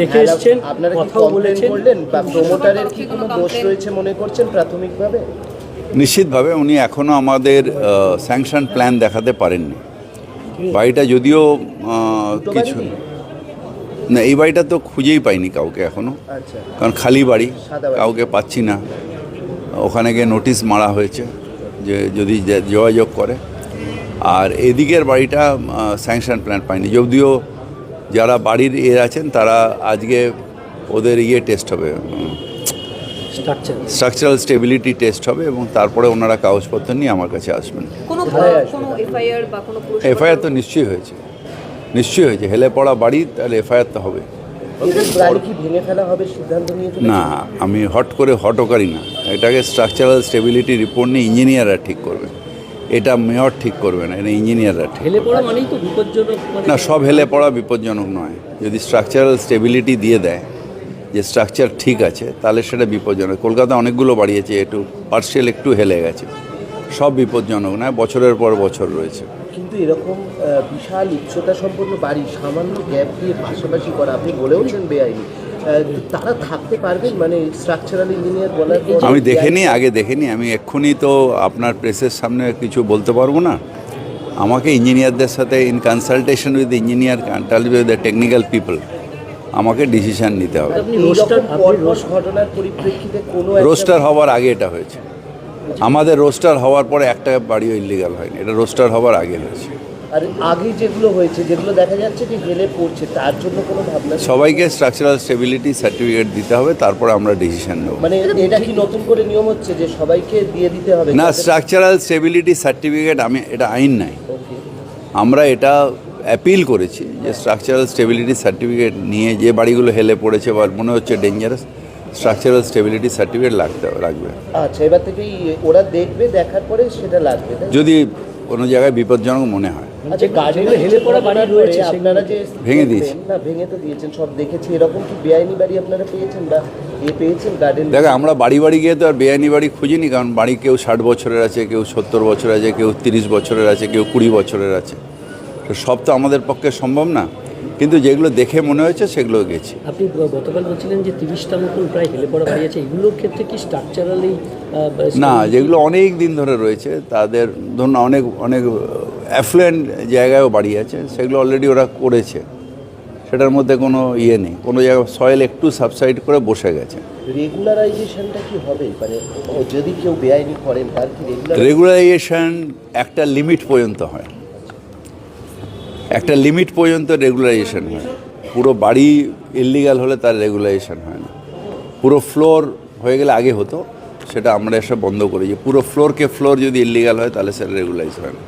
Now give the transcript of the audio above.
দেখে এসছেন আপনারা কথাও বলেছেন। করলেন বা প্রমোটারের কি কোনো দোষ রয়েছে মনে করছেন প্রাথমিকভাবে? নিশ্চিতভাবে উনি এখনও আমাদের স্যাংশন প্ল্যান দেখাতে পারেননি। বাড়িটা যদিও কিছু না এই বাড়িটা তো খুঁজেই পাইনি কাউকে এখনও আচ্ছা। কারণ খালি বাড়ি কাউকে পাচ্ছি না। ওখানে গিয়ে নোটিশ মারা হয়েছে যে যদি যোগাযোগ করে। আর এদিকের বাড়িটা স্যাংশন প্ল্যান পাইনি। যদিও যারা বাড়ির এ আছেন তারা আজকে ওদের ইয়ে টেস্ট হবে স্ট্রাকচারাল স্টেবিলিটি টেস্ট হবে এবং তারপরে ওনারা কাগজপত্র নিয়ে আমার কাছে আসবেন। এফআইআর বা কোনো পুরুষ এফআইআর তো নিশ্চয়ই হয়েছে। নিশ্চয়ই হয়েছে। হেলে পড়া বাড়ি তাহলে এফআইআর তো হবে। এদের বাড়ি কি ভেঙে ফেলা হবে সিদ্ধান্ত নিয়ে ফেলেছেন? না আমি হট করে হটও করি না। এটাকে স্ট্রাকচারাল স্টেবিলিটি রিপোর্ট নিয়ে ইঞ্জিনিয়াররা ঠিক করবে। এটা মেয়র ঠিক করবে না এটা ইঞ্জিনিয়াররা ঠিক হেলে পড়া মানেই তো বিপজ্জনক মানে না সব হেলে পড়া বিপজ্জনক নয়। যদি স্ট্রাকচারাল স্টেবিলিটি দিয়ে দেয় যে স্ট্রাকচার ঠিক আছে তাহলে সেটা বিপজ্জনক। কলকাতা অনেকগুলো বাড়িয়েছে একটু পার্সিয়াল একটু হেলে গেছে। সব বিপজ্জনক নয় বছরের পর বছর রয়েছে। কিন্তু এরকম বিশাল উচ্চতা সম্পন্ন বাড়ি সামান্য গ্যাপ দিয়ে পাশাপাশি করা আপনি বলেওছেন বেআইনি। তারা থাকতে পারবেন মানে স্ট্রাকচারাল ইঞ্জিনিয়ার বলার পর আমি দেখিনি আগে দেখিনি আমি এক্ষুনি তো আপনার প্রেসের সামনে কিছু বলতে পারব না। আমাকে ইঞ্জিনিয়ারদের সাথে in consultation with engineer control with the technical people আমাকে ডিসিশন নিতে হবে। রোস্টার হওয়ার আগে এটা হয়েছে। আমাদের রোস্টার হওয়ার পরে একটা বাড়িও ইলিগাল হয়নি এটা রোস্টার হওয়ার আগে হয়েছে। আর আগে যেগুলো হয়েছে যেগুলো দেখা যাচ্ছে যে হেলে পড়ছে তার জন্য কোনো ভাবনা সবাইকে স্ট্রাকচারাল স্টেবিলিটি সার্টিফিকেট দিতে হবে তারপরে আমরা ডিসিশন নেব। মানে এটা কি নতুন করে নিয়ম হচ্ছে যে সবাইকে দিয়ে দিতে হবে? না স্ট্রাকচারাল স্টেবিলিটি সার্টিফিকেট আমি এটা আইন নাই। আমরা এটা অ্যাপিল করেছি যে স্ট্রাকচারাল স্টেবিলিটি সার্টিফিকেট নিয়ে যে বাড়িগুলো হেলে পড়েছে বা মনে হচ্ছে ডেঞ্জারাস স্ট্রাকচারাল স্টেবিলিটি সার্টিফিকেট লাগতে রাখবে আচ্ছা এবার থেকেই ওরা দেখবে দেখার পরে সেটা লাগবে যদি কোনো জায়গায় বিপজ্জনক মনে হয় আচ্ছা গার্ডেনে হেলে পড়া বাড়ি রয়েছে আপনারা যে ভেঙে দিয়েছি। না ভেঙে তো দিয়েছেন সব দেখেছি। এরকম কি বেআইনি বাড়ি আপনারা পেয়েছেন বা এ দেখো আমরা বাড়ি বাড়ি গিয়ে তো আর বেআইনি বাড়ি খুঁজিনি কারণ বাড়ি কেউ ষাট বছরের আছে কেউ সত্তর বছরের আছে কেউ তিরিশ বছরের আছে কেউ কুড়ি বছরের আছে। তো সব তো আমাদের পক্ষে সম্ভব না। কিন্তু যেগুলো দেখে মনে হয়েছে সেগুলো গেছি। আপনি গতকাল বলছিলেন যে তিরিশটা মতন প্রায় হেলে পড়া বাড়ি আছে। এগুলোর ক্ষেত্রে কি স্ট্রাকচারালি না যেগুলো অনেক দিন ধরে রয়েছে তাদের ধরুন অনেক অনেক অ্যাফ্লুয়েন্ট জায়গায়ও বাড়ি আছে সেগুলো অলরেডি ওরা করেছে। সেটার মধ্যে কোনো ইয়ে নেই। কোনো জায়গায় সয়েল একটু সাবসাইড করে বসে গেছে। রেগুলারাইজেশনটা কি হবে? মানে যদি কেউ বেআইনি করেন তার কি রেগুলার রেগুলারাইজেশন একটা লিমিট পর্যন্ত হয়। একটা লিমিট পর্যন্ত রেগুলারাইজেশন হয়। পুরো বাড়ি ইলিগাল হলে তার রেগুলারাইজেশন হয় না। পুরো ফ্লোর হয়ে গেলে আগে হতো। সেটা আমরা এসে বন্ধ করেছি পুরো ফ্লোরকে ফ্লোর যদি ইলিগাল হয় তাহলে সেটা রেগুলাইজ হয় না।